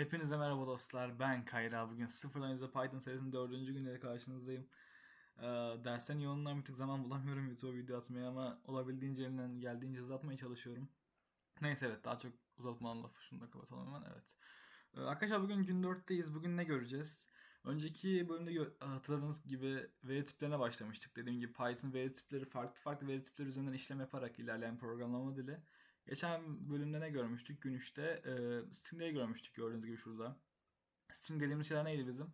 Hepinize merhaba dostlar. Ben Kayra. Bugün sıfırdan yüze Python serisinin dördüncü günleri karşınızdayım. Ee, dersten yoğunluğundan bir tık zaman bulamıyorum YouTube video atmaya ama olabildiğince elimden geldiğince hızlı çalışıyorum. Neyse evet daha çok uzatmadan lafı şunu da kapatalım hemen evet. Ee, arkadaşlar bugün gün 4'teyiz. Bugün ne göreceğiz? Önceki bölümde gö- hatırladığınız gibi veri tiplerine başlamıştık. Dediğim gibi Python veri tipleri farklı farklı veri tipleri üzerinden işlem yaparak ilerleyen programlama dili. Geçen bölümde ne görmüştük? Gün 3'te e, stringleri görmüştük gördüğünüz gibi şurada. String dediğimiz şeyler neydi bizim?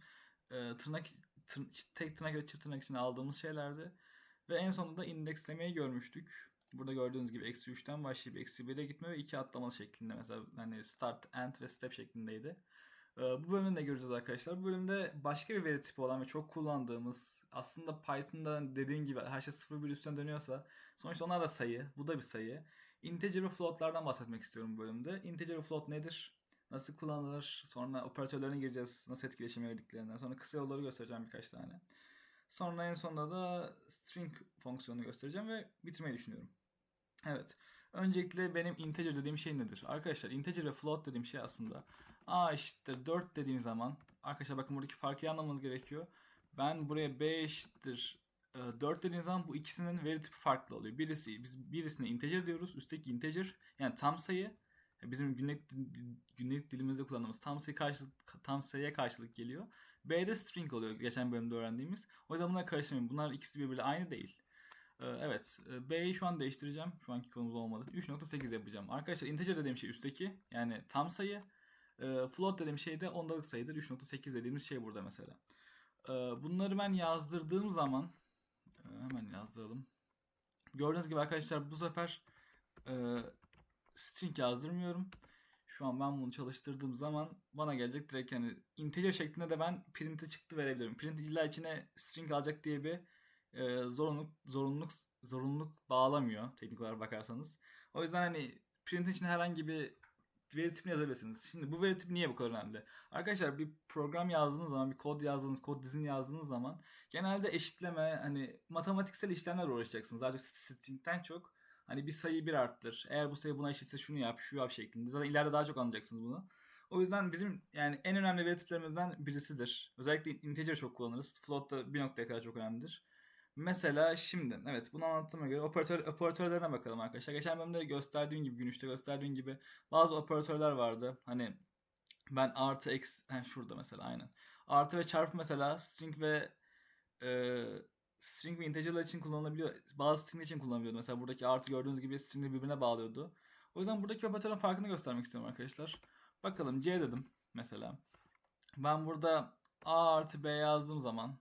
E, tırnak tır- tek tırnak ya da çift tırnak içinde aldığımız şeylerdi. Ve en sonunda indekslemeyi görmüştük. Burada gördüğünüz gibi eksi 3'ten başlayıp eksi 1'e gitme ve iki atlamalı şeklinde mesela hani start, end ve step şeklindeydi. E, bu bölümde ne göreceğiz arkadaşlar? Bu bölümde başka bir veri tipi olan ve çok kullandığımız aslında Python'da dediğim gibi her şey 0-1 üstüne dönüyorsa sonuçta onlar da sayı. Bu da bir sayı. Integer ve floatlardan bahsetmek istiyorum bu bölümde. Integer ve float nedir? Nasıl kullanılır? Sonra operatörlerine gireceğiz. Nasıl etkileşime girdiklerinden. Sonra kısa yolları göstereceğim birkaç tane. Sonra en sonunda da string fonksiyonunu göstereceğim ve bitirmeyi düşünüyorum. Evet. Öncelikle benim integer dediğim şey nedir? Arkadaşlar integer ve float dediğim şey aslında a eşittir 4 dediğim zaman arkadaşlar bakın buradaki farkı anlamanız gerekiyor. Ben buraya b 4 dediğim zaman bu ikisinin veri tipi farklı oluyor. Birisi biz birisine integer diyoruz. Üstteki integer yani tam sayı bizim günlük günlük dilimizde kullandığımız tam sayı karşılık tam sayıya karşılık geliyor. B'de string oluyor geçen bölümde öğrendiğimiz. O yüzden bunları karıştırmayın. Bunlar ikisi birbiriyle aynı değil. Ee, Evet. e, B'yi şu an değiştireceğim. Şu anki konumuz olmadı. 3.8 yapacağım. Arkadaşlar integer dediğim şey üstteki. Yani tam sayı. E, Float dediğim şey de ondalık sayıdır. 3.8 dediğimiz şey burada mesela. E, Bunları ben yazdırdığım zaman e, hemen yazdıralım. Gördüğünüz gibi arkadaşlar bu sefer e, string yazdırmıyorum. Şu an ben bunu çalıştırdığım zaman bana gelecek direkt yani integer şeklinde de ben print'e çıktı verebilirim. Print illa içine string alacak diye bir e, zorunluluk zorunluluk zorunluluk bağlamıyor teknik olarak bakarsanız. O yüzden hani print'in içine herhangi bir veri tipini yazabilirsiniz. Şimdi bu veri tipi niye bu kadar önemli? Arkadaşlar bir program yazdığınız zaman, bir kod yazdığınız, kod dizini yazdığınız zaman genelde eşitleme, hani matematiksel işlemler uğraşacaksınız. Daha çok string'den çok hani bir sayıyı bir arttır. Eğer bu sayı buna eşitse şunu yap, şu yap şeklinde. Zaten ileride daha çok anlayacaksınız bunu. O yüzden bizim yani en önemli veri tiplerimizden birisidir. Özellikle integer çok kullanırız. Float da bir noktaya kadar çok önemlidir. Mesela şimdi evet bunu anlattığıma göre operatör, operatörlerine bakalım arkadaşlar. Geçen bölümde gösterdiğim gibi gün 3'te gösterdiğim gibi bazı operatörler vardı. Hani ben artı eksi he, şurada mesela aynen. Artı ve çarpı mesela string ve e, string ve integerler için kullanılabiliyor. Bazı string için kullanılıyordu. Mesela buradaki artı gördüğünüz gibi string'i birbirine bağlıyordu. O yüzden buradaki operatörün farkını göstermek istiyorum arkadaşlar. Bakalım C dedim mesela. Ben burada A artı B yazdığım zaman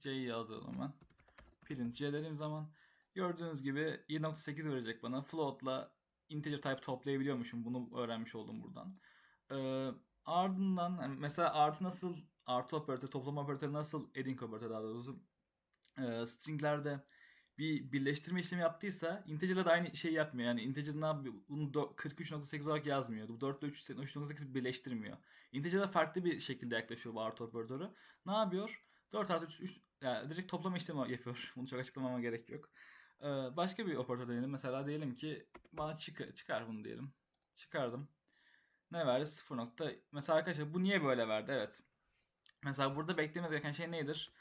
C'yi yazalım hemen. Print C dediğim zaman gördüğünüz gibi 7.8 verecek bana. Float'la integer type toplayabiliyormuşum. Bunu öğrenmiş oldum buradan. Ee, ardından mesela artı nasıl artı operatör, toplama operatörü nasıl adding operatör daha doğrusu e, stringlerde bir birleştirme işlemi yaptıysa integer'la da aynı şeyi yapmıyor. Yani integer ne yapıyor? Bunu do- 43.8 olarak yazmıyor. Bu 4 ile 3 3.8 birleştirmiyor. Integer'da farklı bir şekilde yaklaşıyor bu artı operatörü. Ne yapıyor? 4 artı 3, 3 yani direkt toplama işlemi yapıyor. Bunu çok açıklamama gerek yok. Ee, başka bir operatör diyelim. Mesela diyelim ki bana çık çıkar bunu diyelim. Çıkardım. Ne verdi? 0 nokta. Mesela arkadaşlar bu niye böyle verdi? Evet. Mesela burada beklememiz gereken şey nedir?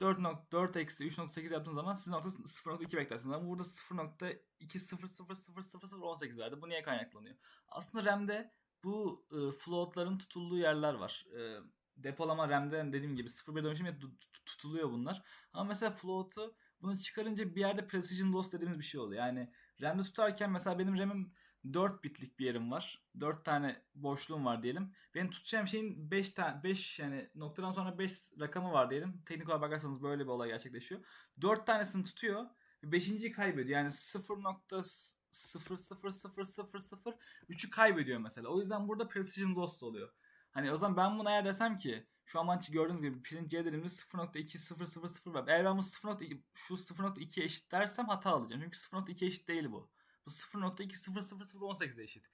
4, nok 4 eksi 3.8 yaptığınız zaman siz nokta 0.2 beklersiniz. Ama burada 0.2000018 verdi. Bu niye kaynaklanıyor? Aslında RAM'de bu e, floatların tutulduğu yerler var. E, depolama RAM'de dediğim gibi 0.1 dönüşüm tutuluyor bunlar. Ama mesela float'u bunu çıkarınca bir yerde precision loss dediğimiz bir şey oluyor. Yani RAM'de tutarken mesela benim RAM'im 4 bitlik bir yerim var. 4 tane boşluğum var diyelim. Benim tutacağım şeyin 5 tane 5 yani noktadan sonra 5 rakamı var diyelim. Teknik olarak bakarsanız böyle bir olay gerçekleşiyor. 4 tanesini tutuyor. 5.yi kaybediyor. Yani 0.0000003'ü kaybediyor mesela. O yüzden burada precision loss oluyor. Hani o zaman ben buna eğer desem ki şu an gördüğünüz gibi print C dediğimiz 0.2000 var. Eğer ben bu 0.2 şu 0.2 eşit dersem hata alacağım. Çünkü 0.2 eşit değil bu. Bu 0.20018'e eşit.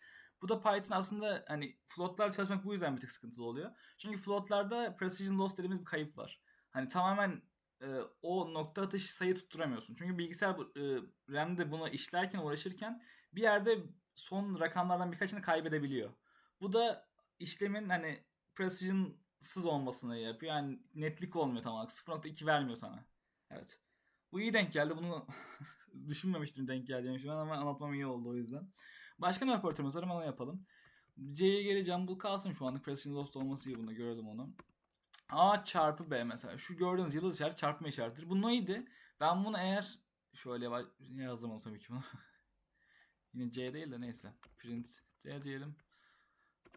Bu da Python aslında hani floatlar çalışmak bu yüzden bir tık sıkıntılı oluyor. Çünkü floatlarda precision loss dediğimiz bir kayıp var. Hani tamamen e, o nokta atış sayı tutturamıyorsun. Çünkü bilgisayar e, RAM'de bunu işlerken uğraşırken bir yerde son rakamlardan birkaçını kaybedebiliyor. Bu da işlemin hani precision'sız olmasını yapıyor. Yani netlik olmuyor tam olarak. 0.2 vermiyor sana. Evet. Bu iyi denk geldi. Bunu düşünmemiştim denk geleceğini şu an ama anlatmam iyi oldu o yüzden. Başka ne operatörümüz var? Hemen yapalım. C'ye geleceğim. Bu kalsın şu anlık. Precision lost olması iyi bunda. Görelim onu. A çarpı B mesela. Şu gördüğünüz yıldız işareti çarpma işaretidir. Bu neydi? Ben bunu eğer şöyle yazdım onu tabii ki bunu. Yine C değil de neyse. Print C diyelim.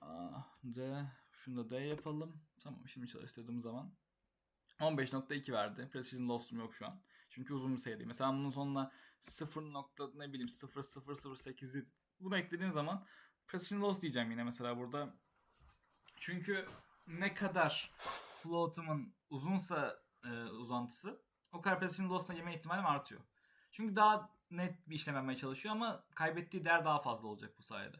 A, C. Şunu da D yapalım. Tamam şimdi çalıştırdığım zaman. 15.2 verdi. Precision loss'um yok şu an. Çünkü uzun bir sayı değil. Mesela bunun sonuna 0. nokta ne bileyim 0.008'i bunu eklediğim zaman precision loss diyeceğim yine mesela burada. Çünkü ne kadar float'umun uzunsa e, uzantısı o kadar precision loss'la yeme ihtimalim artıyor. Çünkü daha net bir işlem yapmaya çalışıyor ama kaybettiği değer daha fazla olacak bu sayede.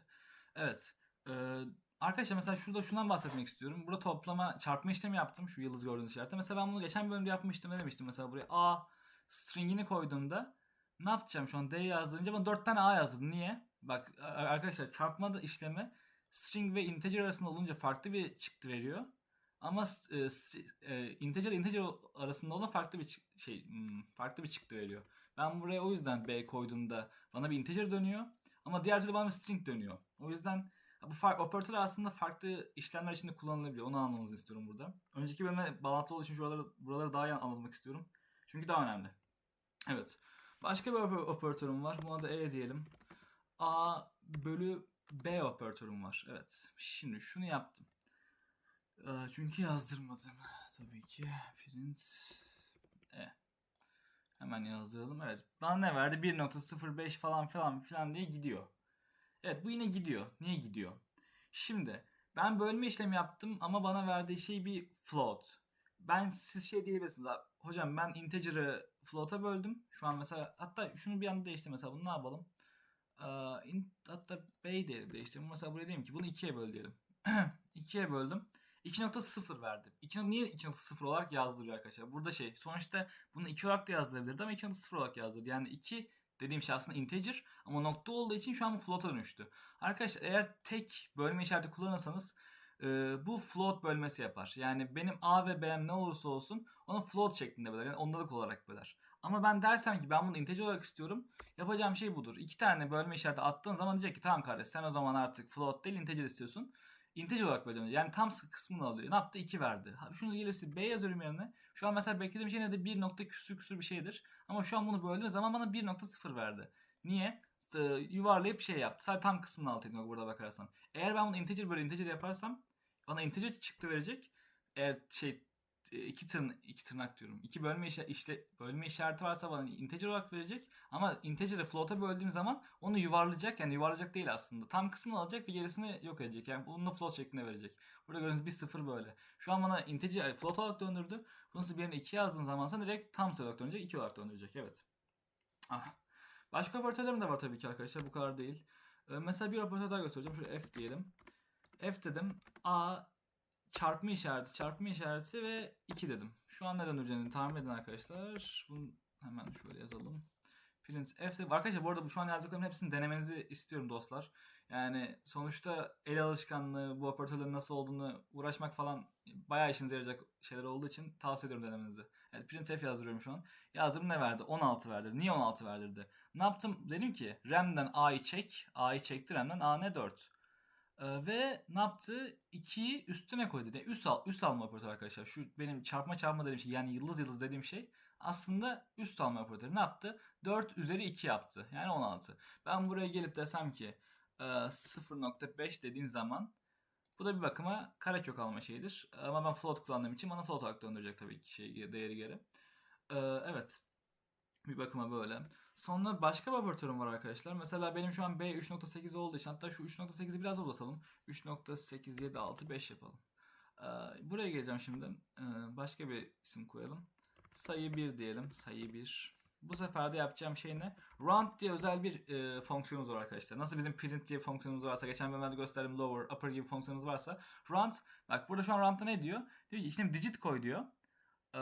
Evet. Ee, arkadaşlar mesela şurada şundan bahsetmek istiyorum. Burada toplama çarpma işlemi yaptım. Şu yıldız gördüğünüz işarette. Mesela ben bunu geçen bölümde yapmıştım. Ne demiştim? Mesela buraya A stringini koyduğumda ne yapacağım şu an D yazdırınca bana 4 tane A yazdırdı. Niye? Bak arkadaşlar çarpma işlemi string ve integer arasında olunca farklı bir çıktı veriyor. Ama e, e, integer integer arasında olan farklı bir şey hmm, farklı bir çıktı veriyor. Ben buraya o yüzden B koyduğumda bana bir integer dönüyor. Ama diğer türlü bana bir string dönüyor. O yüzden bu fark, operatör aslında farklı işlemler için de kullanılabiliyor. Onu anlamanızı istiyorum burada. Önceki bölüme bağlantılı olduğu için şuraları, buraları daha iyi anlatmak istiyorum. Çünkü daha önemli. Evet. Başka bir oper- operatörüm var. Buna da E diyelim. A bölü B operatörüm var. Evet. Şimdi şunu yaptım. Ee, Çünkü yazdırmadım. Tabii ki. Print E. Hemen yazdıralım. Evet. Bana ne verdi? 1.05 falan falan filan diye gidiyor. Evet bu yine gidiyor. Niye gidiyor? Şimdi ben bölme işlemi yaptım ama bana verdiği şey bir float. Ben siz şey diyebilirsiniz. "Abi, Hocam ben integer'ı float'a böldüm. Şu an mesela hatta şunu bir anda değiştir mesela bunu ne yapalım? Ee, hatta B'yi de değiştirelim. Mesela buraya diyelim ki bunu 2'ye böl diyelim. 2'ye böldüm. 2.0 verdim. 2, niye 2.0 olarak yazdırıyor arkadaşlar? Burada şey sonuçta bunu 2 olarak da yazdırabilirdi ama 2.0 olarak yazdırdı. Yani 2 dediğim şey aslında integer ama nokta olduğu için şu an bu float'a dönüştü. Arkadaşlar eğer tek bölme işareti kullanırsanız e, bu float bölmesi yapar. Yani benim A ve B'm ne olursa olsun onu float şeklinde böler. Yani ondalık olarak böler. Ama ben dersem ki ben bunu integer olarak istiyorum. Yapacağım şey budur. İki tane bölme işareti attığın zaman diyecek ki tamam kardeş sen o zaman artık float değil integer istiyorsun. Integer olarak bölüyorum. Yani tam kısmını alıyor. Ne yaptı? 2 verdi. Ha, Şunu gelirse B yazıyorum yerine. Şu an mesela beklediğim şey nedir? 1 nokta küsür küsür bir şeydir. Ama şu an bunu böldüğüm zaman bana 1.0 verdi. Niye? Ee, yuvarlayıp şey yaptı. Sadece tam kısmını alt ettim bak burada bakarsan. Eğer ben bunu integer böyle integer yaparsam bana integer çıktı verecek. Eğer şey e, iki tırn iki tırnak diyorum. İki bölme işe, işte bölme işareti varsa bana integer olarak verecek. Ama integer'ı float'a böldüğüm zaman onu yuvarlayacak. Yani yuvarlayacak değil aslında. Tam kısmını alacak ve gerisini yok edecek. Yani bunu float şeklinde verecek. Burada gördüğünüz bir sıfır böyle. Şu an bana integer float olarak döndürdü. Bunu bir yerine 2 yazdığım zaman ise direkt tam sayı olarak dönecek. 2 olarak döndürecek. Evet. Ah. Başka operatörlerim de var tabii ki arkadaşlar. Bu kadar değil. Ee, mesela bir operatör daha göstereceğim. Şöyle F diyelim. F dedim. A çarpma işareti, çarpma işareti ve 2 dedim. Şu an ne döndüreceğini tahmin edin arkadaşlar. Bunu hemen şöyle yazalım. Print F de arkadaşlar bu arada bu şu an yazdıklarımın hepsini denemenizi istiyorum dostlar. Yani sonuçta el alışkanlığı, bu operatörlerin nasıl olduğunu uğraşmak falan bayağı işinize yarayacak şeyler olduğu için tavsiye ediyorum denemenizi. Evet print F yazdırıyorum şu an. Yazdım ne verdi? 16 verdi. Niye 16 verdirdi? Ne yaptım? Dedim ki RAM'den A'yı çek. A'yı çekti RAM'den A ne 4. Ee, ve ne yaptı? 2'yi üstüne koydu. Yani üst, al, üst alma operatörü arkadaşlar. Şu benim çarpma çarpma dediğim şey yani yıldız yıldız dediğim şey aslında üst alma operatörü. Ne yaptı? 4 üzeri 2 yaptı. Yani 16. Ben buraya gelip desem ki e, 0.5 dediğim zaman bu da bir bakıma karekök alma şeyidir. Ama ben float kullandığım için bana float olarak döndürecek tabii ki şey, değeri geri. Ee, evet. Bir bakıma böyle. Sonra başka operatörüm var arkadaşlar. Mesela benim şu an B 3.8 olduğu için hatta şu 3.8'i biraz uzatalım. 3.876 yapalım. Ee, buraya geleceğim şimdi. Ee, başka bir isim koyalım. Sayı 1 diyelim. Sayı 1. Bu sefer de yapacağım şey ne? Round diye özel bir e, fonksiyonumuz var arkadaşlar. Nasıl bizim print diye fonksiyonumuz varsa, geçen bölümlerde gösterdiğim lower, upper gibi fonksiyonumuz varsa. Round, bak burada şu an round'da ne diyor? Diyor ki bir digit koy diyor. Ee,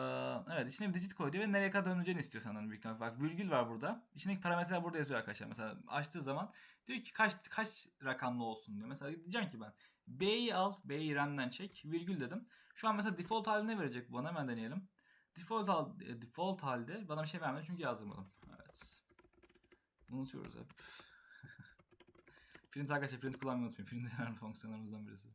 evet içine bir digit koy diyor ve nereye kadar döneceğini istiyor sanırım büyük ihtimalle. Bak virgül var burada. İçindeki parametreler burada yazıyor arkadaşlar. Mesela açtığı zaman diyor ki kaç kaç rakamlı olsun diyor. Mesela diyeceğim ki ben B'yi al. B'yi RAM'den çek. Virgül dedim. Şu an mesela default halinde verecek bu bana. Hemen deneyelim. Default, hal, e, default halde bana bir şey vermedi çünkü yazdırmadım. Evet. Unutuyoruz hep. print arkadaşlar print kullanmayı unutmayın. Print fonksiyonlarımızdan birisi.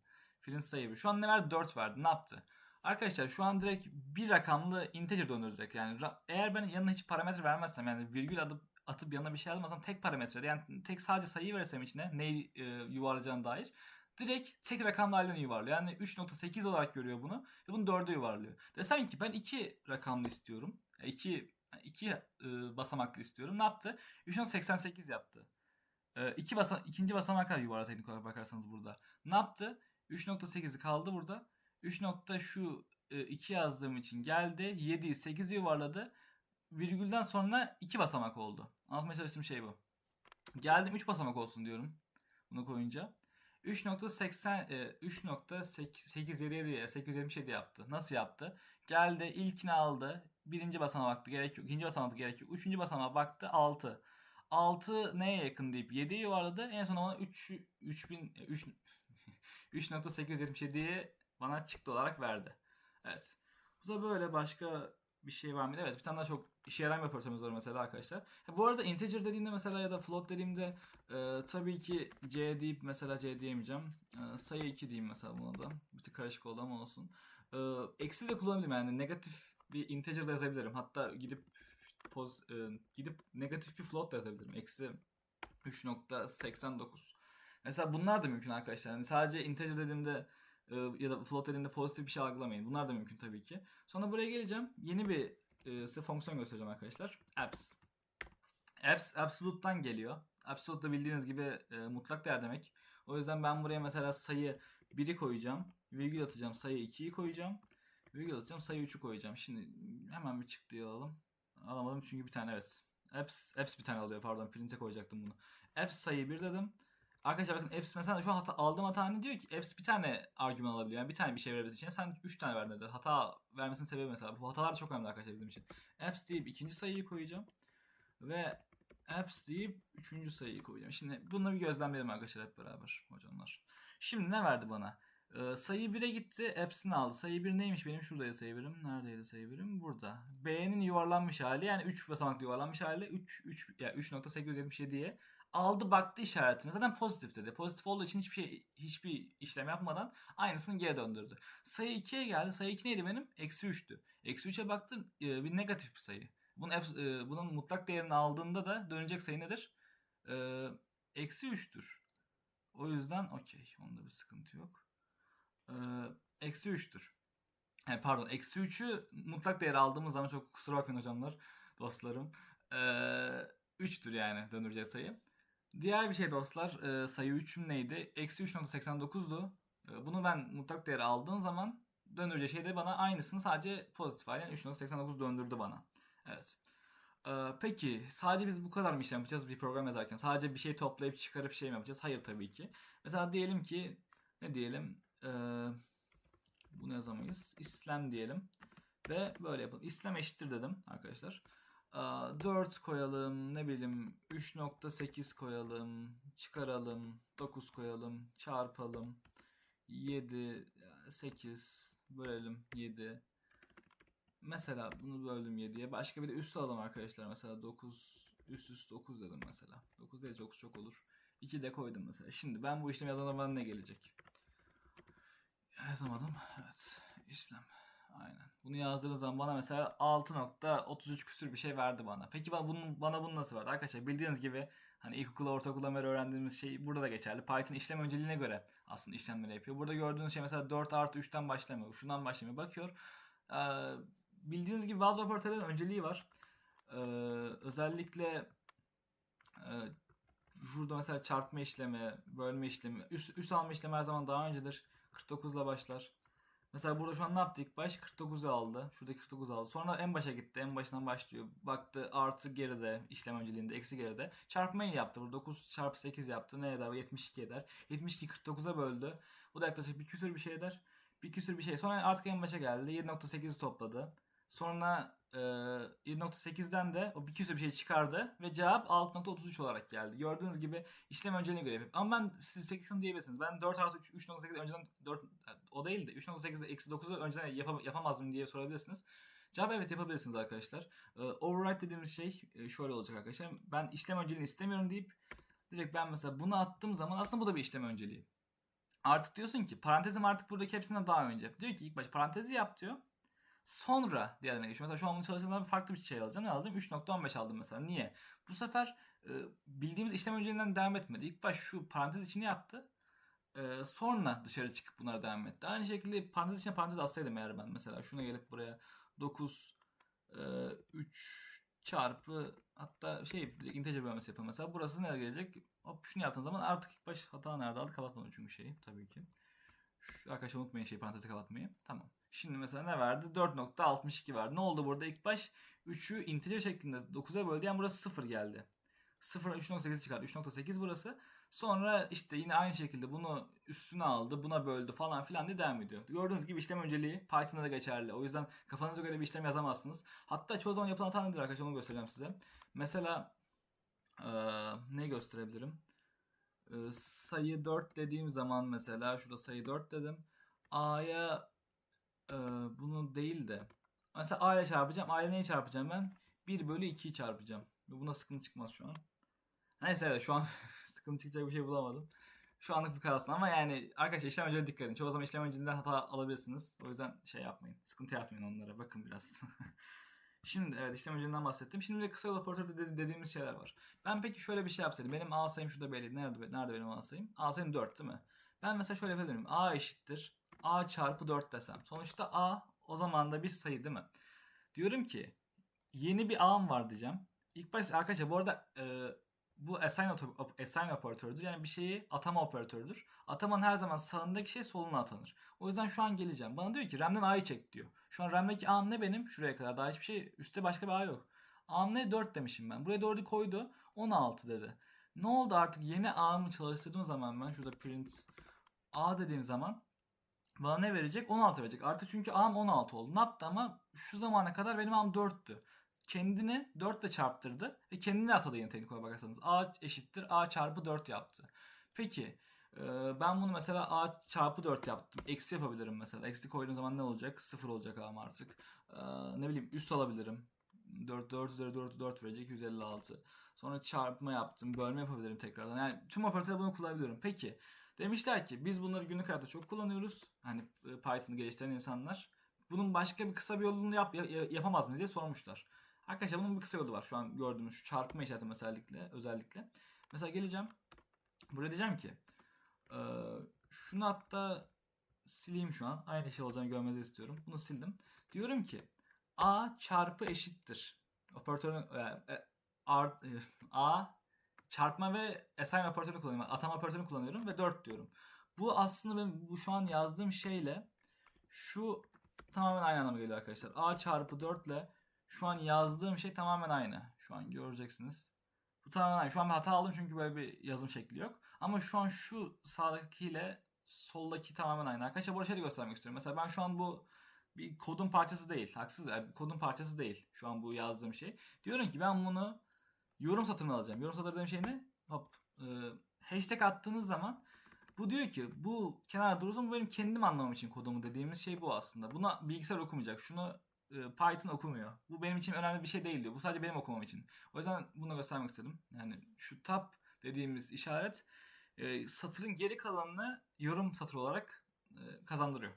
Print sayı. Şu an ne verdi? 4 verdi. Ne yaptı? Arkadaşlar şu an direkt bir rakamlı integer döndürecek. Yani eğer ben yanına hiç parametre vermezsem yani virgül atıp, atıp yanına bir şey yazmasam tek parametre yani tek sadece sayıyı versem içine neyi e, yuvarlayacağına dair direkt tek rakamlı halini yuvarlıyor. Yani 3.8 olarak görüyor bunu ve bunu 4'e yuvarlıyor. Desem ki ben iki rakamlı istiyorum. 2 iki e, basamaklı istiyorum. Ne yaptı? 3.88 yaptı. E, iki basa ikinci basamağa kadar yuvarla teknik olarak bakarsanız burada. Ne yaptı? 3.8'i kaldı burada. 3 nokta şu 2 yazdığım için geldi. 7'yi 8'i yuvarladı. Virgülden sonra 2 basamak oldu. Anlatmaya çalıştığım şey bu. Geldim 3 basamak olsun diyorum. Bunu koyunca. 3.80 e, 3.877 877 yaptı. Nasıl yaptı? Geldi ilkini aldı. Birinci basamağa baktı gerek yok. İkinci basamağa gerek yok. Üçüncü basamağa baktı 6. 6 neye yakın deyip 7'yi yuvarladı. En son bana 3 3000 3 3.877'yi bana çıktı olarak verdi. Evet. Bu da böyle başka bir şey var mıydı? Evet bir tane daha çok işe yarayan bir operatörümüz var mesela arkadaşlar. Ha, bu arada integer dediğimde mesela ya da float dediğimde e, tabii ki c deyip mesela c diyemeyeceğim. E, sayı 2 diyeyim mesela buna da. Bir tık karışık oldu ama olsun. E, eksi de kullanabilirim yani negatif bir integer de yazabilirim. Hatta gidip poz, e, gidip negatif bir float da yazabilirim. Eksi 3.89. Mesela bunlar da mümkün arkadaşlar. Yani sadece integer dediğimde e, ya da float dediğimde pozitif bir şey algılamayın. Bunlar da mümkün tabii ki. Sonra buraya geleceğim. Yeni bir e, size fonksiyon göstereceğim arkadaşlar. Apps. Apps absolute'dan geliyor. Absolute da bildiğiniz gibi e, mutlak değer demek. O yüzden ben buraya mesela sayı 1'i koyacağım. Virgül atacağım. Sayı 2'yi koyacağım. Virgül atacağım. Sayı 3'ü koyacağım. Şimdi hemen bir çıktı alalım. Alamadım çünkü bir tane evet. Apps, apps bir tane alıyor pardon. Print'e koyacaktım bunu. Apps sayı 1 dedim. Arkadaşlar bakın apps mesela şu an hata, aldığım hata ne diyor ki apps bir tane argüman alabiliyor. Yani bir tane bir şey verebilmesi için sen 3 tane verdin dedi. Hata vermesinin sebebi mesela. Bu hatalar da çok önemli arkadaşlar bizim için. Apps deyip ikinci sayıyı koyacağım. Ve apps deyip üçüncü sayıyı koyacağım. Şimdi bunu bir gözlemleyelim arkadaşlar hep beraber hocamlar. Şimdi ne verdi bana? Ee, sayı 1'e gitti. Apps'ini aldı. Sayı 1 neymiş benim? Şuradaydı sayı 1'im. Neredeydi sayı 1'im? Burada. B'nin yuvarlanmış hali yani 3 basamaklı yuvarlanmış hali 3 3 ya yani 3.877'ye aldı baktı işaretini. Zaten pozitif dedi. Pozitif olduğu için hiçbir şey hiçbir işlem yapmadan aynısını geri döndürdü. Sayı 2'ye geldi. Sayı 2 neydi benim? Eksi 3'tü. Eksi 3'e baktım e, bir negatif bir sayı. Bunun, e, bunun mutlak değerini aldığında da dönecek sayı nedir? E, eksi 3'tür. O yüzden okey. Onda bir sıkıntı yok. Eksi 3'tür. Yani pardon eksi 3'ü mutlak değeri aldığımız zaman çok kusura bakmayın hocamlar, dostlarım. Ee, 3'tür yani döndürecek sayı. Diğer bir şey dostlar e, sayı 3'üm neydi? Eksi 3.89'du. E, bunu ben mutlak değeri aldığım zaman döndüreceği şey de bana aynısını sadece pozitif halen 3.89 döndürdü bana. Evet. E, peki sadece biz bu kadar mı işlem yapacağız bir program yazarken? Sadece bir şey toplayıp çıkarıp şey mi yapacağız? Hayır tabii ki. Mesela diyelim ki ne diyelim? E, bunu yazamayız. İslam diyelim. Ve böyle yapalım. İslam eşittir dedim arkadaşlar. 4 koyalım ne bileyim 3.8 koyalım çıkaralım 9 koyalım çarpalım 7 8 bölelim 7 mesela bunu böldüm 7'ye başka bir de üstü alalım arkadaşlar. Mesela 9 üst üst 9 dedim mesela. 9 değil çok çok olur. 2 de koydum mesela. Şimdi ben bu işlemi yazana bana ne gelecek? Yazamadım. Evet işlem Aynen. Bunu yazdığınız zaman bana mesela 6.33 küsür bir şey verdi bana. Peki bana bunu, bana bunu nasıl verdi? Arkadaşlar bildiğiniz gibi hani ilkokula ortaokuldan beri öğrendiğimiz şey burada da geçerli. Python işlem önceliğine göre aslında işlemleri yapıyor. Burada gördüğünüz şey mesela 4 artı 3'ten başlamıyor. Şundan başlamıyor. Bakıyor. Ee, bildiğiniz gibi bazı operatörlerin önceliği var. Ee, özellikle e, şurada mesela çarpma işlemi, bölme işlemi, üst, üst alma işlemi her zaman daha öncedir. 49 ile başlar. Mesela burada şu an ne yaptı ilk baş? 49'u aldı. Şurada 49 aldı. Sonra en başa gitti. En başından başlıyor. Baktı artı geride işlem önceliğinde eksi geride. Çarpmayı yaptı. Burada 9 çarpı 8 yaptı. Ne eder? 72 eder. 72 49'a böldü. Bu da yaklaşık bir küsür bir şey eder. Bir küsür bir şey. Sonra artık en başa geldi. 7.8'i topladı. Sonra e, 7.8'den de o bir küsur bir şey çıkardı ve cevap 6.33 olarak geldi. Gördüğünüz gibi işlem önceliğine göre yapıp. Ama ben siz peki şunu diyebilirsiniz. Ben 4 artı 3, 3.8 önceden 4 o değil de 3.8 eksi 9'u önceden yapam, yapamaz mıyım diye sorabilirsiniz. Cevap evet yapabilirsiniz arkadaşlar. Ee, override dediğimiz şey e, şöyle olacak arkadaşlar. Ben işlem önceliğini istemiyorum deyip direkt ben mesela bunu attığım zaman aslında bu da bir işlem önceliği. Artık diyorsun ki parantezim artık buradaki hepsinden daha önce. Diyor ki ilk baş parantezi yap diyor. Sonra diğerine geçiyor. Mesela şu an bunu çalıştığımda farklı bir şey alacağım. Ne aldım? 3.15 aldım mesela. Niye? Bu sefer e, bildiğimiz işlem önceliğinden devam etmedi. İlk baş şu parantez içini yaptı. E, sonra dışarı çıkıp bunlara devam etti. Aynı şekilde parantez içine parantez atsaydım eğer ben mesela şuna gelip buraya 9 e, 3 çarpı hatta şey integer bölmesi yapalım mesela. Burası nereye gelecek? Hop şunu yaptığın zaman artık ilk baş hata nerede aldı? Kapatmadım çünkü şeyi tabii ki. Şu, arkadaşlar unutmayın şey parantezi kapatmayı. Tamam. Şimdi mesela ne verdi? 4.62 verdi. Ne oldu burada? İlk baş 3'ü integer şeklinde 9'a böldü. Yani burası 0 geldi. 0'a 3.8 çıkardı. 3.8 burası. Sonra işte yine aynı şekilde bunu üstüne aldı, buna böldü falan filan diye devam ediyor. Gördüğünüz gibi işlem önceliği Python'da da geçerli. O yüzden kafanıza göre bir işlem yazamazsınız. Hatta çoğu zaman yapılan hata nedir arkadaşlar onu göstereceğim size. Mesela ee, ne gösterebilirim? Ee, sayı 4 dediğim zaman mesela şurada sayı 4 dedim. A'ya e, bunu değil de mesela A ile çarpacağım. A ile neyi çarpacağım ben? 1 bölü 2'yi çarpacağım. Buna sıkıntı çıkmaz şu an. Neyse evet şu an sıkıntı çıkacak bir şey bulamadım. Şu anlık bu kalsın ama yani arkadaşlar işlem önceliğine dikkat edin. Çoğu zaman işlem önceliğinden hata alabilirsiniz. O yüzden şey yapmayın. Sıkıntı yaratmayın onlara. Bakın biraz. Şimdi evet işlem önceliğinden bahsettim. Şimdi de kısa yol operatörü dedi- dediğimiz şeyler var. Ben peki şöyle bir şey yapsaydım. Benim A sayım şurada belli. Nerede, nerede benim A sayım? A sayım 4 değil mi? Ben mesela şöyle yapabilirim. A eşittir. A çarpı 4 desem. Sonuçta A o zaman da bir sayı değil mi? Diyorum ki yeni bir A'm var diyeceğim. İlk başta arkadaşlar bu arada e, bu assign, op- assign operatördür. Yani bir şeyi atama operatördür. Ataman her zaman sağındaki şey soluna atanır. O yüzden şu an geleceğim. Bana diyor ki RAM'den A'yı çek diyor. Şu an RAM'deki A'm ne benim? Şuraya kadar daha hiçbir şey. Üstte başka bir A yok. A'm ne? 4 demişim ben. Buraya 4'ü koydu. 16 dedi. Ne oldu artık yeni A'mı çalıştırdığım zaman ben şurada print A dediğim zaman bana ne verecek? 16 verecek. Artık çünkü A'm 16 oldu. Ne yaptı ama şu zamana kadar benim A'm 4'tü. Kendini 4 ile çarptırdı ve kendini atadı yine teknik olarak bakarsanız. A eşittir A çarpı 4 yaptı. Peki e, ben bunu mesela A çarpı 4 yaptım. Eksi yapabilirim mesela. Eksi koyduğum zaman ne olacak? 0 olacak A'm artık. E, ne bileyim üst alabilirim. 4, 4 üzeri 4, 4 verecek 156. Sonra çarpma yaptım. Bölme yapabilirim tekrardan. Yani tüm operatörde bunu kullanabiliyorum. Peki demişler ki biz bunları günlük hayatta çok kullanıyoruz. Hani e, Python'ı geliştiren insanlar. Bunun başka bir kısa bir yolunu yap, ya- ya- yapamaz mıyız diye sormuşlar. Arkadaşlar bunun bir kısa yolu var. Şu an gördüğümüz şu çarpma işareti özellikle. özellikle. Mesela geleceğim. Buraya diyeceğim ki e, şunu hatta sileyim şu an. Aynı şey olacağını görmenizi istiyorum. Bunu sildim. Diyorum ki A çarpı eşittir. Operatörün e, e, art, e, A çarpma ve assign operatörünü kullanıyorum. Atama operatörünü kullanıyorum ve 4 diyorum. Bu aslında benim bu şu an yazdığım şeyle şu tamamen aynı anlama geliyor arkadaşlar. A çarpı 4 ile şu an yazdığım şey tamamen aynı. Şu an göreceksiniz. Bu tamamen aynı. Şu an bir hata aldım çünkü böyle bir yazım şekli yok. Ama şu an şu sağdakiyle soldaki tamamen aynı. Arkadaşlar bu şey de göstermek istiyorum. Mesela ben şu an bu bir kodun parçası değil. Haksız yani kodun parçası değil. Şu an bu yazdığım şey. Diyorum ki ben bunu yorum satırına alacağım. Yorum satır dediğim şey ne? Hop. e, hashtag attığınız zaman bu diyor ki bu kenarda dursun bu benim kendim anlamam için kodumu dediğimiz şey bu aslında. Buna bilgisayar okumayacak. Şunu e, Python okumuyor. Bu benim için önemli bir şey değil diyor. Bu sadece benim okumam için. O yüzden bunu göstermek istedim. Yani şu tab dediğimiz işaret e, satırın geri kalanını yorum satırı olarak e, kazandırıyor.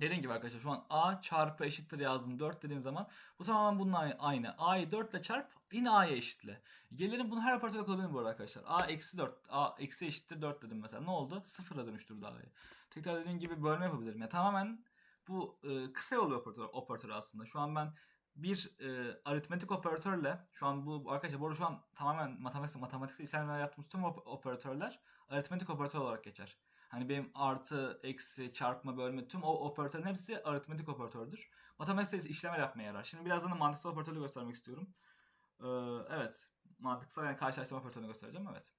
Dediğim gibi arkadaşlar şu an a çarpı eşittir yazdım 4 dediğim zaman bu tamamen bununla aynı- a'yı 4 ile çarp yine a'ya eşitle. Gelirim bunu her operatörde kullanabilirim bu arada arkadaşlar. a eksi 4 a eksi eşittir 4 dedim mesela. Ne oldu? Sıfıra dönüştürdü a'yı. Tekrar dediğim gibi bölme yapabilirim. Yani tamamen bu e, kısa yol operatör, operatörü aslında. Şu an ben bir e, aritmetik operatörle şu an bu arkadaşlar bu arada şu an tamamen matematik matematiksel işlemler yaptığımız tüm op- operatörler aritmetik operatör olarak geçer. Hani benim artı, eksi, çarpma, bölme tüm o operatörlerin hepsi aritmetik operatördür. Matematiksel işlemler yapmaya yarar. Şimdi birazdan da mantıksal operatörü göstermek istiyorum. Ee, evet. Mantıksal yani karşılaştırma operatörünü göstereceğim. Evet.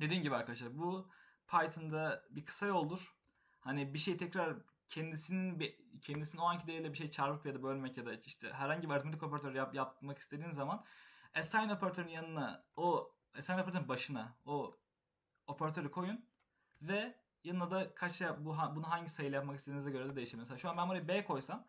Dediğim gibi arkadaşlar bu Python'da bir kısa yoldur. Hani bir şey tekrar kendisinin kendisinin o anki değeriyle bir şey çarpıp ya da bölmek ya da işte herhangi bir aritmetik operatör yap, yapmak istediğin zaman assign operatörün yanına o assign operatörün başına o operatörü koyun ve yanına da kaç bu bunu hangi sayıyla yapmak istediğinize göre de değişir. Mesela şu an ben buraya B koysam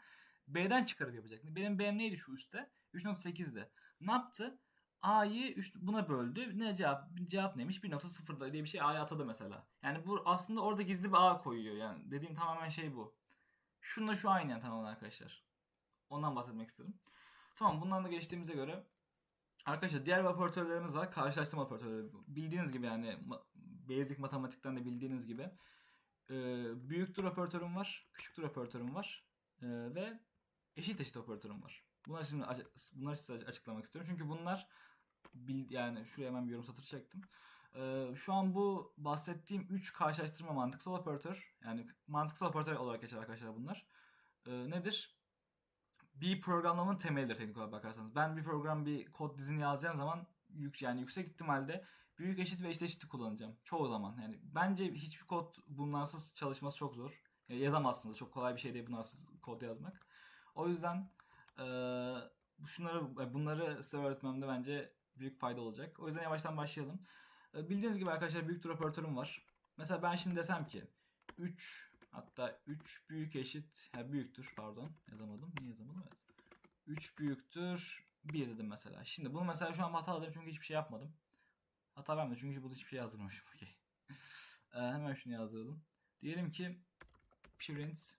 B'den çıkarıp yapacak. Benim B'm neydi şu üstte? 3.8'di. Ne yaptı? A'yı üç- buna böldü. Ne cevap? Cevap neymiş? 1.0 diye bir şey A'ya atadı mesela. Yani bu aslında orada gizli bir A koyuyor. Yani dediğim tamamen şey bu. Şununla şu aynı yani tamamen arkadaşlar. Ondan bahsetmek istedim. Tamam bundan da geçtiğimize göre Arkadaşlar diğer operatörlerimiz var. Karşılaştırma operatörleri. Bildiğiniz gibi yani basic matematikten de bildiğiniz gibi e, büyüktür operatörüm var, küçüktür operatörüm var e, ve eşit eşit operatörüm var. Bunları şimdi bunları size açıklamak istiyorum. Çünkü bunlar bil, yani şuraya hemen bir yorum satır çektim. E, şu an bu bahsettiğim 3 karşılaştırma mantıksal operatör yani mantıksal operatör olarak geçer arkadaşlar bunlar. E, nedir? bir programlamanın temelidir teknik olarak bakarsanız. Ben bir program bir kod dizini yazacağım zaman yük, yani yüksek ihtimalle büyük eşit ve eşit eşiti kullanacağım. Çoğu zaman. Yani bence hiçbir kod bunlarsız çalışması çok zor. Yani yazamazsınız. Çok kolay bir şey değil bunlarsız kod yazmak. O yüzden eee, şunları bunları size öğretmemde bence büyük fayda olacak. O yüzden yavaştan başlayalım. E, bildiğiniz gibi arkadaşlar büyüktür operatörüm var. Mesela ben şimdi desem ki 3 hatta 3 büyük eşit ha büyüktür pardon yazamadım. Niye yazamadım? Evet. 3 büyüktür 1 dedim mesela. Şimdi bunu mesela şu an hata alacağım çünkü hiçbir şey yapmadım. Hata vermedim çünkü burada hiçbir şey yazdırmamışım. Okey. Ee, hemen şunu yazdıralım. Diyelim ki print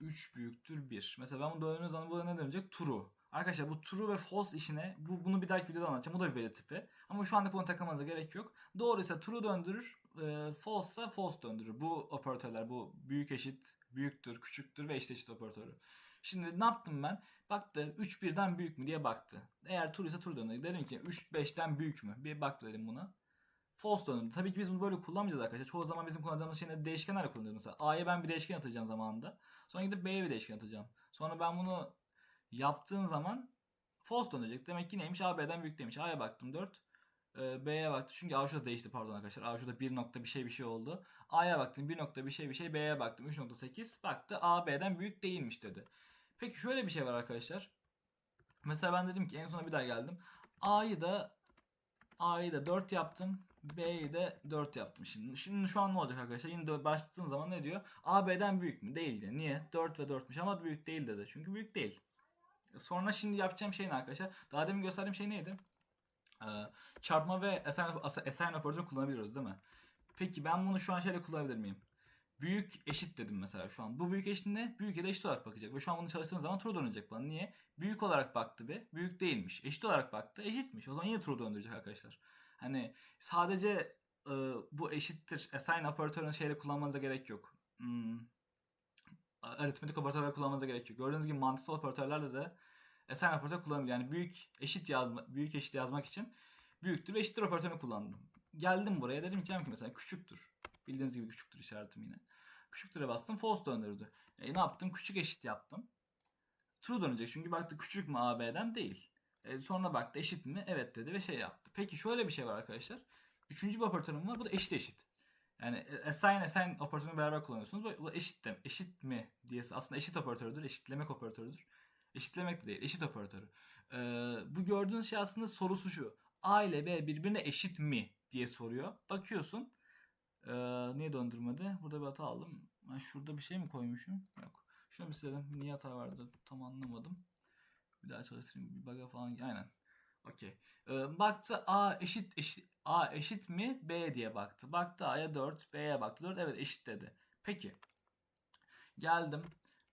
3 büyüktür 1. Mesela ben bunu döndüğüm zaman bu ne dönecek? True. Arkadaşlar bu true ve false işine bu, bunu bir dahaki videoda anlatacağım. Bu da bir veri tipi. Ama şu anda bunu takılmanıza gerek yok. Doğru ise true döndürür. E, false ise false döndürür. Bu operatörler bu büyük eşit, büyüktür, küçüktür ve eşit eşit operatörü. Şimdi ne yaptım ben? Baktı 3 birden büyük mü diye baktı. Eğer true ise true döndürdü. Dedim ki 3 5'ten büyük mü? Bir bak dedim buna. False döndürdü. Tabii ki biz bunu böyle kullanmayacağız arkadaşlar. Çoğu zaman bizim kullanacağımız şeyleri değişkenlerle kullanıyoruz. Mesela A'ya ben bir değişken atacağım zamanında. Sonra gidip B'ye bir değişken atacağım. Sonra ben bunu yaptığım zaman false dönecek. Demek ki neymiş? A B'den büyük demiş. A'ya baktım 4. Ee, B'ye baktım. Çünkü A şurada değişti pardon arkadaşlar. A şurada 1 nokta bir şey bir şey oldu. A'ya baktım 1 nokta bir şey bir şey. B'ye baktım 3.8. Baktı A B'den büyük değilmiş dedi. Peki şöyle bir şey var arkadaşlar. Mesela ben dedim ki en sona bir daha geldim. A'yı da A'yı da 4 yaptım. B'yi de 4 yaptım şimdi. Şimdi şu an ne olacak arkadaşlar? Yine başladığım zaman ne diyor? A B'den büyük mü? Değil diyor. Niye? 4 ve 4'müş ama büyük değil dedi. Çünkü büyük değil. Sonra şimdi yapacağım şey ne arkadaşlar? Daha demin gösterdiğim şey neydi? Ee, çarpma ve assign, assign operatörü kullanabiliyoruz değil mi? Peki ben bunu şu an şöyle kullanabilir miyim? Büyük eşit dedim mesela şu an. Bu büyük eşit ne? Büyük ya da eşit olarak bakacak. Ve şu an bunu çalıştığım zaman true dönecek bana. Niye? Büyük olarak baktı be. Büyük değilmiş. Eşit olarak baktı. Eşitmiş. O zaman yine true döndürecek arkadaşlar. Hani sadece e, bu eşittir assign operatörünü şeyle kullanmanıza gerek yok. Hmm, aritmetik operatörler kullanmanıza gerek yok. Gördüğünüz gibi mantıksal operatörlerle de assign operatör kullanabiliyor. Yani büyük eşit yazma, büyük eşit yazmak için büyüktür ve eşittir operatörünü kullandım. Geldim buraya dedim ki mesela küçüktür. Bildiğiniz gibi küçüktür işaretim yine. Küçüktür'e bastım false döndürdü. E, ne yaptım? Küçük eşit yaptım. True dönecek çünkü baktı küçük mü AB'den değil. E, sonra baktı eşit mi? Evet dedi ve şey yaptı. Peki şöyle bir şey var arkadaşlar. Üçüncü bir operatörüm var. Bu da eşit eşit. Yani e, assign assign operatörünü beraber kullanıyorsunuz. Bu, bu eşit de, eşit mi diye aslında eşit operatördür. Eşitlemek operatörüdür. Eşitlemek de değil. Eşit operatörü. Ee, bu gördüğünüz şey aslında sorusu şu. A ile B birbirine eşit mi diye soruyor. Bakıyorsun. Ee, niye döndürmedi? Burada bir hata aldım. Ben şurada bir şey mi koymuşum? Yok. Şunu bir silelim. Niye hata verdi? Tam anlamadım. Bir daha çalıştırayım. Bir bug'a falan. Aynen. Okey. Ee, baktı A eşit eşit A eşit mi B diye baktı. Baktı A'ya 4, B'ye baktı 4. Evet eşit dedi. Peki. Geldim.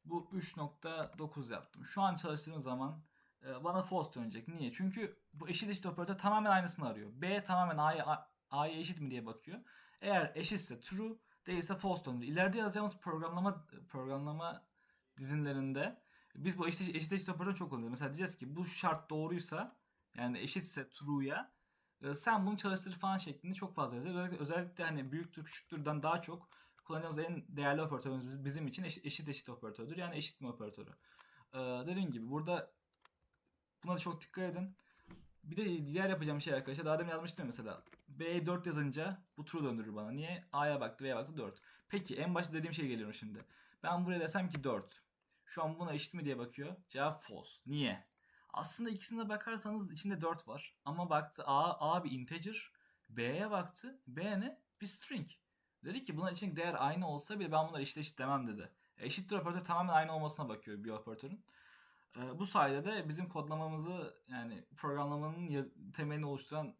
Bu 3.9 yaptım. Şu an çalıştığım zaman e, bana false dönecek. Niye? Çünkü bu eşit eşit operatör tamamen aynısını arıyor. B tamamen A'ya A'ya eşit mi diye bakıyor. Eğer eşitse true, değilse false döndürüyor. İleride yazacağımız programlama programlama dizinlerinde biz bu eşit eşit, eşit operatörü çok kullanıyoruz. Mesela diyeceğiz ki bu şart doğruysa yani eşitse true'ya e, sen bunu çalıştır falan şeklinde çok fazla yazar. Özellikle, özellikle hani büyüktür küçüktürden daha çok kullanacağımız en değerli operatörümüz bizim için eşit eşit, eşit operatördür. Yani eşitme operatörü. Ee, dediğim gibi burada buna da çok dikkat edin. Bir de diğer yapacağım şey arkadaşlar. Daha demin yazmıştım ya mesela. B'ye 4 yazınca bu true döndürür bana. Niye? A'ya baktı, B'ye baktı 4. Peki en başta dediğim şey geliyorum şimdi. Ben buraya desem ki 4. Şu an buna eşit mi diye bakıyor. Cevap false. Niye? Aslında ikisine bakarsanız içinde 4 var. Ama baktı A, A bir integer. B'ye baktı. B ne? Bir string. Dedi ki bunlar için değer aynı olsa bile ben bunları eşit eşit demem dedi. Eşittir operatör tamamen aynı olmasına bakıyor bir operatörün. Ee, bu sayede de bizim kodlamamızı yani programlamanın yaz- temelini oluşturan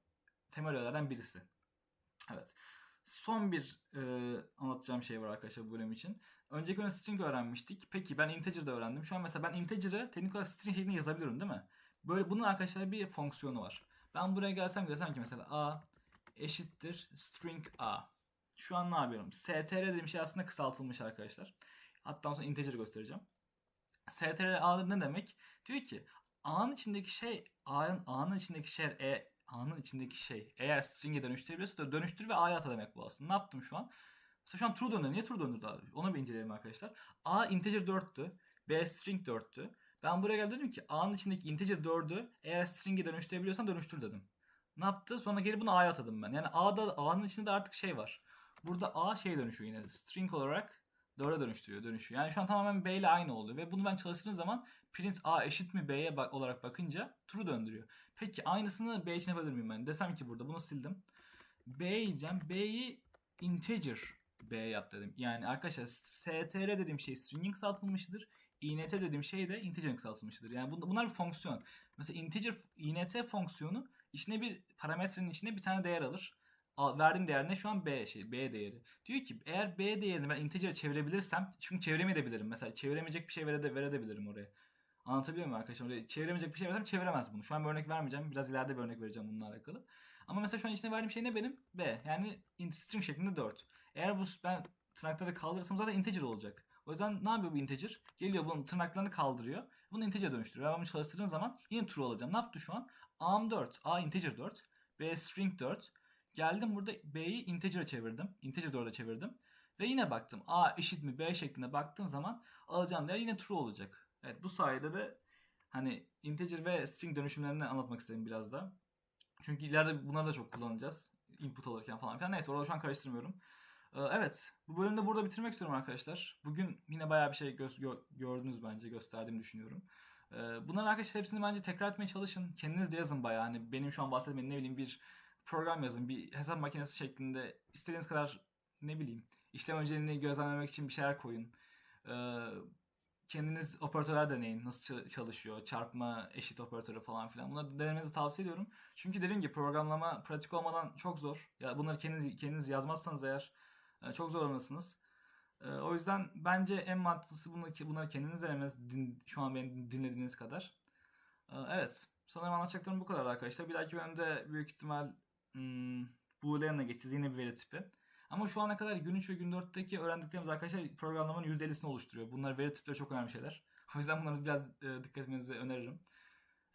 temel öğelerden birisi. Evet. Son bir e, anlatacağım şey var arkadaşlar bu bölüm için. Önceki bölümde string öğrenmiştik. Peki ben integer'da öğrendim. Şu an mesela ben integer'ı teknik olarak string şeklinde yazabiliyorum değil mi? Böyle bunun arkadaşlar bir fonksiyonu var. Ben buraya gelsem desem ki mesela a eşittir string a. Şu an ne yapıyorum? str dediğim şey aslında kısaltılmış arkadaşlar. Hatta sonra integer göstereceğim. str a ne demek? Diyor ki a'nın içindeki şey a'nın a'nın içindeki şey e a'nın içindeki şey eğer string'e dönüştürebiliyorsa da dönüştür ve a'ya ata demek bu aslında. Ne yaptım şu an? Mesela şu an true döndü. Niye true döndürdü abi? Onu bir inceleyelim arkadaşlar. A integer 4'tü. B string 4'tü. Ben buraya geldim dedim ki A'nın içindeki integer 4'ü eğer string'e dönüştürebiliyorsan dönüştür dedim. Ne yaptı? Sonra gelip bunu A'ya atadım ben. Yani A'da A'nın içinde de artık şey var. Burada A şey dönüşüyor yine. String olarak 4'e dönüştürüyor, dönüşüyor. Yani şu an tamamen B ile aynı oluyor. Ve bunu ben çalıştığım zaman print A eşit mi B'ye bak olarak bakınca true döndürüyor. Peki aynısını B için yapabilir miyim ben? Desem ki burada bunu sildim. B diyeceğim. B'yi integer B yap dedim. Yani arkadaşlar str dediğim şey string'in kısaltılmışıdır. int dediğim şey de integer'in kısaltılmıştır. Yani bun- bunlar bir fonksiyon. Mesela integer int fonksiyonu içine bir parametrenin içine bir tane değer alır. Verdiğim değer ne? Şu an b şey b değeri. Diyor ki eğer b değerini ben integer'e çevirebilirsem çünkü çeviremeyebilirim. Mesela çeviremeyecek bir şey vere verebilirim oraya. Anlatabiliyor muyum arkadaşlar? Oraya çeviremeyecek bir şey versem çeviremez bunu. Şu an bir örnek vermeyeceğim. Biraz ileride bir örnek vereceğim bununla alakalı. Ama mesela şu an içine verdiğim şey ne benim? B. Yani string şeklinde 4. Eğer bu ben tırnakları kaldırırsam zaten integer olacak. O yüzden ne yapıyor bu integer? Geliyor bunun tırnaklarını kaldırıyor. Bunu integer dönüştürüyor. Ben bunu çalıştırdığım zaman yine true alacağım. Ne yaptı şu an? A'm 4. A integer 4. B string 4. Geldim burada B'yi integer'a çevirdim. Integer 4'e çevirdim. Ve yine baktım. A eşit mi B şeklinde baktığım zaman alacağım değer yine true olacak. Evet bu sayede de hani integer ve string dönüşümlerini anlatmak istedim biraz da. Çünkü ileride bunları da çok kullanacağız. Input alırken falan filan. Neyse orada şu an karıştırmıyorum. Ee, Evet. Bu bölümde burada bitirmek istiyorum arkadaşlar. Bugün yine bayağı bir şey gö- gördünüz bence. Gösterdiğimi düşünüyorum. Ee, Bunların arkadaşlar hepsini bence tekrar etmeye çalışın. Kendiniz de yazın bayağı. Hani benim şu an bahsetmediğim ne bileyim bir program yazın. Bir hesap makinesi şeklinde istediğiniz kadar ne bileyim işlem önceliğini gözlemlemek için bir şeyler koyun. Ee, kendiniz operatörler deneyin. Nasıl ça- çalışıyor? Çarpma, eşit operatörü falan filan. Bunları denemenizi tavsiye ediyorum. Çünkü dediğim gibi programlama pratik olmadan çok zor. Ya bunları kendiniz, kendiniz yazmazsanız eğer e, çok zorlanırsınız. E, O yüzden bence en mantıklısı bunları, bunları kendiniz denemeniz şu an beni dinlediğiniz kadar. E, Evet. Sanırım anlatacaklarım bu kadar arkadaşlar. Bir dahaki bölümde büyük ihtimal hmm, Boolean'a geçeceğiz. Yine bir veri tipi. Ama şu ana kadar gün 3 ve gün 4'teki öğrendiklerimiz arkadaşlar programlamanın %50'sini oluşturuyor. Bunlar veri tipleri çok önemli şeyler. O yüzden bunları biraz e, dikkat etmenizi öneririm.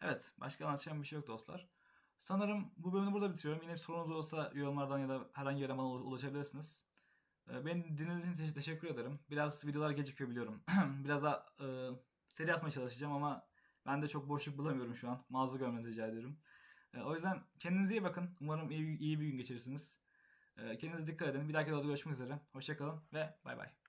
Evet. Başka anlatacağım bir şey yok dostlar. Sanırım bu bölümü burada bitiriyorum. Yine bir sorunuz olursa yorumlardan ya da herhangi bir ulaş- ulaşabilirsiniz. Ee, Beni dinlediğiniz için te- teşekkür ederim. Biraz videolar gecikiyor biliyorum. Biraz daha e, seri atmaya çalışacağım ama ben de çok boşluk bulamıyorum şu an. Mazur görmenizi rica ediyorum. E, o yüzden kendinize iyi bakın. Umarım iyi, iyi bir gün geçirirsiniz. E, kendinize dikkat edin. Bir dahaki videoda görüşmek üzere. Hoşçakalın ve bay bay.